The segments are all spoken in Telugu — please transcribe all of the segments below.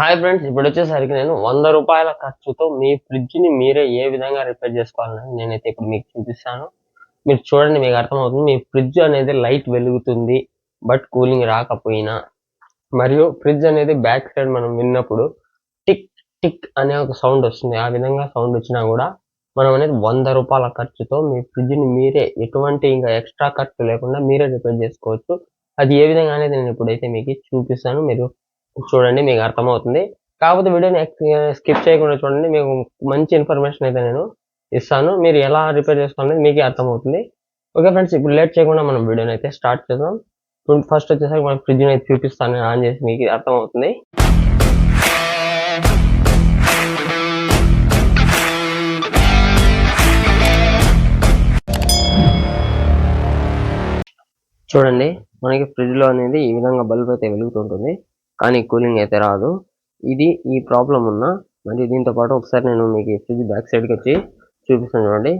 హాయ్ ఫ్రెండ్స్ ఇప్పుడు వచ్చేసరికి నేను వంద రూపాయల ఖర్చుతో మీ ఫ్రిడ్జ్ని మీరే ఏ విధంగా రిపేర్ చేసుకోవాలని నేనైతే ఇప్పుడు మీకు చూపిస్తాను. మీరు చూడండి మీకు అర్థమవుతుంది. మీ ఫ్రిడ్జ్ అనేది లైట్ వెలుగుతుంది బట్ కూలింగ్ రాకపోయినా. మరియు ఫ్రిడ్జ్ అనేది బ్యాక్ సైడ్ మనం విన్నప్పుడు టిక్ టిక్ అనే ఒక సౌండ్ వస్తుంది. ఆ విధంగా సౌండ్ వచ్చినా కూడా మనం అనేది వంద రూపాయల ఖర్చుతో మీ ఫ్రిడ్జ్ని మీరే ఎటువంటి ఇంకా ఎక్స్ట్రా ఖర్చు లేకుండా మీరే రిపేర్ చేసుకోవచ్చు. అది ఏ విధంగా అనేది నేను ఇప్పుడైతే మీకు చూపిస్తాను. మీరు చూడండి మీకు అర్థమవుతుంది. కాకపోతే వీడియోని స్కిప్ చేయకుండా చూడండి మీకు మంచి ఇన్ఫర్మేషన్ అయితే నేను ఇస్తాను. మీరు ఎలా రిపేర్ చేసుకోవాలనేది మీకే అర్థమవుతుంది. ఓకే ఫ్రెండ్స్ ఇప్పుడు లేట్ చేయకుండా మనం వీడియోని అయితే స్టార్ట్ చేద్దాం. ఫస్ట్ వచ్చేసరికి మనం ఫ్రిడ్జ్ అయితే చూపిస్తాను నేను ఆన్ చేసి మీకు అర్థమవుతుంది. చూడండి మనకి ఫ్రిడ్జ్లో అనేది ఈ విధంగా బల్బ్ అయితే వెలుగుతుంటుంది కానీ కూలింగ్ అయితే రాదు. ఇది ఈ ప్రాబ్లం ఉన్న మరియు దీంతో పాటు ఒకసారి నేను మీకు ఫ్రిడ్జ్ బ్యాక్ సైడ్కి వచ్చి చూపిస్తాను చూడండి.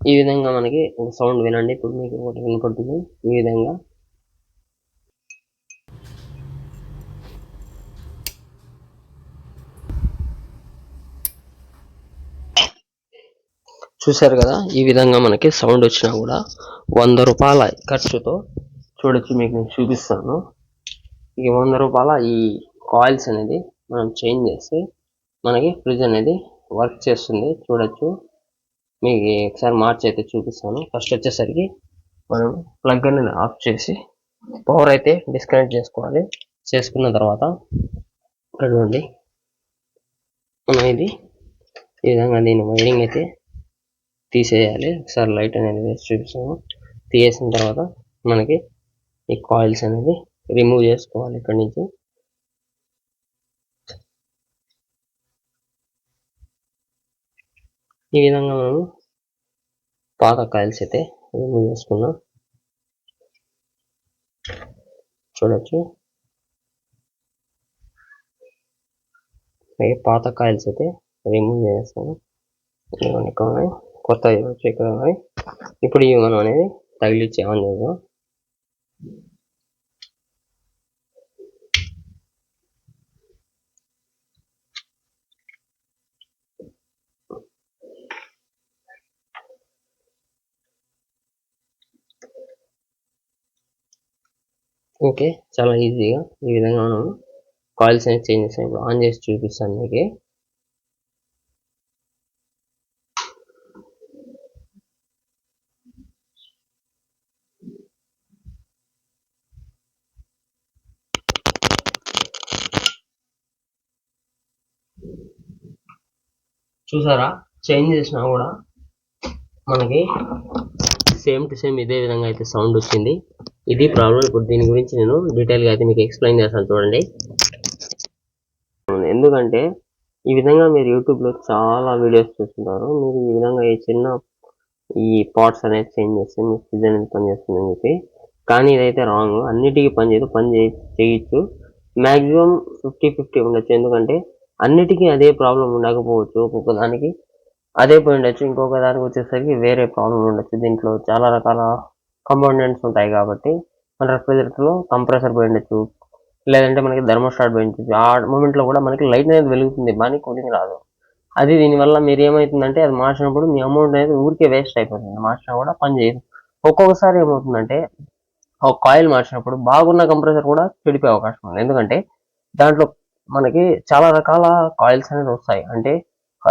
ఈ విధంగా మనకి ఒక సౌండ్ వినండి. ఇప్పుడు మీకు ఒకటి వినపడుతుంది. ఈ విధంగా. చూశారు కదా ఈ విధంగా మనకి సౌండ్ వచ్చినా కూడా వంద రూపాయల ఖర్చుతో చూడొచ్చు మీకు నేను చూపిస్తాను. ఈ వంద రూపాయల ఈ కాయిల్స్ అనేది మనం చేంజ్ చేస్తే మనకి ఫ్రిడ్జ్ అనేది వర్క్ చేస్తుంది. చూడొచ్చు. మీకు ఒకసారి మార్చి అయితే చూపిస్తాను. ఫస్ట్ వచ్చేసరికి మనం ప్లగ్ అనేది ఆఫ్ చేసి పవర్ అయితే డిస్కనెక్ట్ చేసుకోవాలి. చేసుకున్న తర్వాత చూడండి మనం ఇది ఈ విధంగా దీని వైరింగ్ అయితే తీసేయాలి. ఒకసారి లైట్ అనేది వేసి చూపిస్తాము తీసేసిన తర్వాత మనకి ఈ కాయిల్స్ అనేది రిమూవ్ చేసుకోవాలి ఇక్కడ నుంచి. ఈ విధంగా మనము పాత కాయిల్స్ అయితే రిమూవ్ చేసుకున్నాం చూడొచ్చు. అలాగే పాత కాయిల్స్ అయితే రిమూవ్ చేస్తాము ఇక్కడ ఉన్నాయి. కొత్త ఇక్కడ ఉన్నాయి. ఇప్పుడు ఇవి మనం అనేది తగిలిచ్చి ఆన్ చేద్దాం. ఓకే చాలా ఈజీగా ఈ విధంగా మనం కాయిల్స్ అనేది చేంజ్ చేస్తాం ఇప్పుడు ఆన్ చేసి చూపిస్తాను మీకు. చూసారా? చేంజ్ చేసినా కూడా మనకి సేమ్ టు సేమ్ ఇదే విధంగా అయితే సౌండ్ వచ్చింది. ఇది ప్రాబ్లం ఇప్పుడు దీని గురించి నేను డీటెయిల్గా అయితే మీకు ఎక్స్ప్లెయిన్ చేస్తాను చూడండి. ఎందుకంటే ఈ విధంగా మీరు యూట్యూబ్లో చాలా వీడియోస్ చూస్తుంటారు. మీరు ఈ విధంగా ఈ చిన్న ఈ పార్ట్స్ అనేది చేంజ్ చేస్తే మీ ఫ్రిడ్జ్ అనేది పనిచేస్తుందని చెప్పి. కానీ ఇదైతే రాంగ్ అన్నిటికీ పని చేయదు. పని చేయ చేయొచ్చు. మ్యాక్సిమం ఫిఫ్టీ ఫిఫ్టీ ఉండొచ్చు. ఎందుకంటే అన్నిటికీ అదే ప్రాబ్లం ఉండకపోవచ్చు ఒక్కొక్క దానికి అదే పోయి ఉండొచ్చు. ఇంకొక దానికి వచ్చేసరికి వేరే ప్రాబ్లం ఉండొచ్చు. దీంట్లో చాలా రకాల కంపోనెంట్స్ ఉంటాయి కాబట్టి మన రెఫ్రిజరేటర్లో కంప్రెసర్ పోయిండొచ్చు లేదంటే మనకి థర్మోస్టాట్ పోయి ఆ మూమెంట్లో కూడా మనకి లైట్ అనేది వెలుగుతుంది. కానీ కూలింగ్ రాదు. అది దీనివల్ల మీరు ఏమవుతుందంటే అది మార్చినప్పుడు మీ అమౌంట్ అనేది ఊరికే వేస్ట్ అయిపోతుంది. మార్చినా కూడా పని చేయదు. ఒక్కొక్కసారి ఏమవుతుందంటే ఒక కాయిల్ మార్చినప్పుడు బాగున్న కంప్రెసర్ కూడా చెడిపోయే అవకాశం ఉంది. ఎందుకంటే దాంట్లో మనకి చాలా రకాల కాయిల్స్ అనేది వస్తాయి. అంటే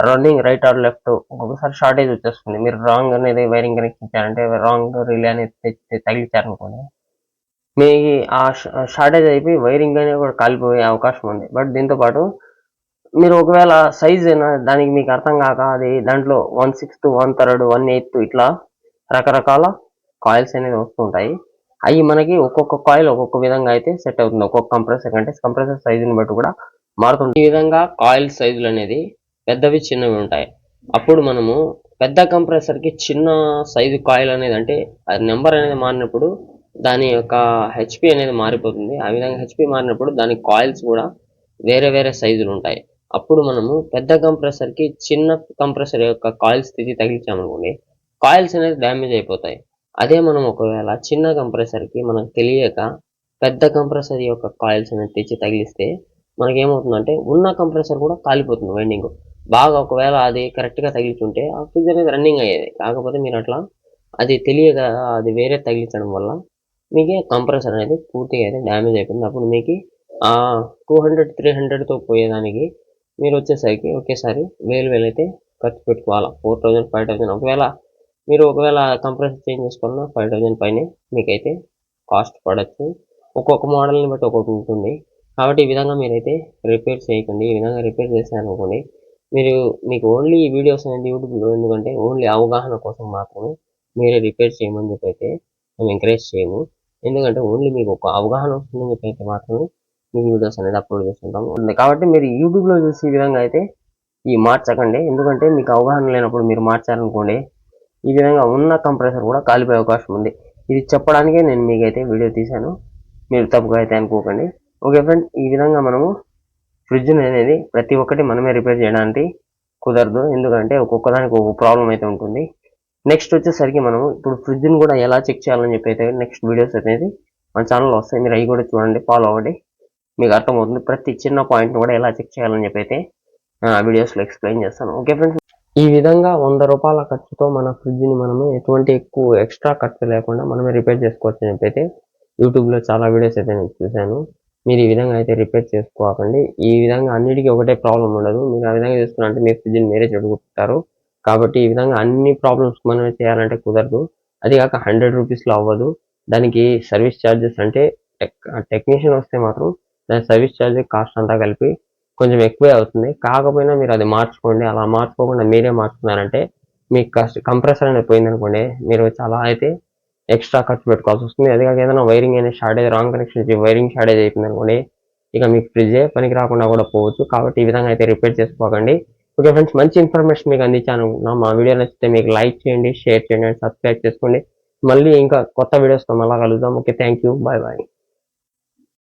రన్నింగ్ రైట్ ఆర్ లెఫ్ట్ ఒక్కొక్కసారి షార్టేజ్ వచ్చేస్తుంది. మీరు రాంగ్ అనేది వైరింగ్ కనెక్ట్ ఇచ్చారంటే రాంగ్ రిలే అనేది తగిలిచ్చారనుకోండి మీ ఆ షార్టేజ్ అయిపోయి వైరింగ్ అనేది కూడా కాలిపోయే అవకాశం ఉంది. బట్ దీంతో పాటు మీరు ఒకవేళ సైజ్ దానికి మీకు అర్థం కాక అది దాంట్లో one sixth one third one eighth ఇట్లా రకరకాల కాయిల్స్ అనేది వస్తుంటాయి అవి మనకి ఒక్కొక్క కాయిల్ ఒక్కొక్క విధంగా అయితే సెట్ అవుతుంది. ఒక్కొక్క కంప్రెసర్ కంటే కంప్రెసర్ సైజుని బట్టి కూడా మారుతుంది. ఈ విధంగా కాయిల్ సైజులు అనేది పెద్దవి చిన్నవి ఉంటాయి. అప్పుడు మనము పెద్ద కంప్రెసర్కి చిన్న సైజు కాయిల్ అనేది అంటే అది నెంబర్ అనేది మారినప్పుడు దాని యొక్క హెచ్పి అనేది మారిపోతుంది. ఆ విధంగా హెచ్పి మారినప్పుడు దాని కాయిల్స్ కూడా వేరే వేరే సైజులు ఉంటాయి. అప్పుడు మనము పెద్ద కంప్రెసర్కి చిన్న కంప్రెసర్ యొక్క కాయిల్స్ తీసి తగిలించామనుకోండి కాయిల్స్ అనేది డ్యామేజ్ అయిపోతాయి. అదే మనం ఒకవేళ చిన్న కంప్రెసర్కి మనకు తెలియక పెద్ద కంప్రెసర్ యొక్క కాయిల్స్ అనేది తెచ్చి తగిలిస్తే మనకి ఏమవుతుందంటే ఉన్న కంప్రెసర్ కూడా కాలిపోతుంది వైండింగ్. బాగా ఒకవేళ అది కరెక్ట్గా తగిలిచుంటే ఆ ఫ్రిడ్జ్ అనేది రన్నింగ్ అయ్యేది. కాకపోతే మీరు అట్లా అది తెలియక అది వేరే తగిలించడం వల్ల మీకు కంప్రెసర్ అనేది పూర్తిగా అయితే డ్యామేజ్ అయిపోయింది. అప్పుడు మీకు ఆ టూ హండ్రెడ్ త్రీ హండ్రెడ్తో పోయేదానికి మీరు వచ్చేసరికి ఒకేసారి వేలు వేలు అయితే ఖర్చు పెట్టుకోవాలా? ఫోర్ థౌజండ్ ఫైవ్ థౌజండ్ ఒకవేళ మీరు ఒకవేళ కంప్రెసర్ చేంజ్ చేసుకోవాలన్నా ఫైవ్ థౌజండ్ పైనే మీకైతే కాస్ట్ పడచ్చు. ఒక్కొక్క మోడల్ని బట్టి ఒక్కొక్కటి ఉంటుంది. కాబట్టి ఈ విధంగా మీరైతే రిపేర్ చేయకండి. ఈ విధంగా రిపేర్ చేశారనుకోండి మీరు మీకు ఓన్లీ ఈ వీడియోస్ అనేది యూట్యూబ్లో ఎందుకంటే ఓన్లీ అవగాహన కోసం మాత్రమే మీరే రిపేర్ చేయమని చెప్పి అయితే మేము ఎంకరేజ్ చేయము. ఎందుకంటే ఓన్లీ మీకు ఒక అవగాహన వస్తుందని చెప్పి అయితే మాత్రమే మీకు వీడియోస్ అనేది అప్లోడ్ చేస్తుంటాము కాబట్టి మీరు యూట్యూబ్లో చూసి ఈ విధంగా అయితే ఈ మార్చకండి. ఎందుకంటే మీకు అవగాహన లేనప్పుడు మీరు మార్చారనుకోండి ఈ విధంగా ఉన్న కంప్రెసర్ కూడా కాలిపోయే అవకాశం ఉంది. ఇది చెప్పడానికే నేను మీకైతే వీడియో తీశాను. మీరు తప్పుగా అయితే అనుకోకండి. ఓకే ఫ్రెండ్ ఈ విధంగా మనము ఫ్రిడ్జ్ అనేది ప్రతి ఒక్కటి మనమే రిపేర్ చేయడానికి కుదరదు. ఎందుకంటే ఒక్కొక్క దానికి ఒక్కొక్క ప్రాబ్లం అయితే ఉంటుంది. నెక్స్ట్ వచ్చేసరికి మనం ఇప్పుడు ఫ్రిడ్జ్ని కూడా ఎలా చెక్ చేయాలని చెప్పి అయితే నెక్స్ట్ వీడియోస్ అనేది మన ఛానల్లో వస్తాయి. మీరు అవి కూడా చూడండి ఫాలో అవ్వండి. మీకు అర్థమవుతుంది. ప్రతి చిన్న పాయింట్ కూడా ఎలా చెక్ చేయాలని చెప్పి అయితే ఆ వీడియోస్లో ఎక్స్ప్లెయిన్ చేస్తాను. Okay friends? ఈ విధంగా వంద రూపాయల ఖర్చుతో మన ఫ్రిడ్జ్ని మనము ఎటువంటి ఎక్కువ ఎక్స్ట్రా ఖర్చు లేకుండా మనమే రిపేర్ చేసుకోవచ్చు అని చెప్పి అయితే యూట్యూబ్లో చాలా వీడియోస్ అయితే నేను చూశాను. మీరు ఈ విధంగా అయితే రిపేర్ చేసుకోకండి. ఈ విధంగా అన్నిటికీ ఒకటే ప్రాబ్లం ఉండదు. మీరు ఆ విధంగా చేసుకున్నారంటే మీ ఫ్రిడ్జ్ని మీరే చెడుకుంటారు కాబట్టి ఈ విధంగా అన్ని ప్రాబ్లమ్స్ మనమే చేయాలంటే కుదరదు. అది కాక హండ్రెడ్ రూపీస్లో అవ్వదు. దానికి సర్వీస్ ఛార్జెస్ అంటే టెక్నీషియన్ వస్తే మాత్రం దాని సర్వీస్ ఛార్జ్ కాస్ట్ అంతా కలిపి కొంచెం ఎక్కువే అవుతుంది. కాకపోయినా మీరు అది మార్చుకోండి. అలా మార్చుకోకుండా మీరే మార్చుకున్నారంటే మీకు కష్ట కంప్రెసర్ అనేది పోయిందనుకోండి మీరు చాలా అయితే ఎక్స్ట్రా ఖర్చు పెట్టుకోవాల్సి వస్తుంది. అదే కాక ఏదైనా వైరింగ్ అనేది shortage wrong connection wiring shortage అయిపోయింది అనుకోండి ఇక మీకు ఫ్రిడ్జే పనికి రాకుండా కూడా పోవచ్చు. కాబట్టి ఈ విధంగా అయితే రిపేర్ చేసుకోకండి. ఓకే ఫ్రెండ్స్ మంచి ఇన్ఫర్మేషన్ మీకు అందించాను. మా వీడియో నచ్చితే మీకు లైక్ చేయండి షేర్ చేయండి సబ్స్క్రైబ్ చేసుకోండి. మళ్ళీ ఇంకా కొత్త వీడియోస్తో మళ్ళీ కలుద్దాం. Okay thank you bye bye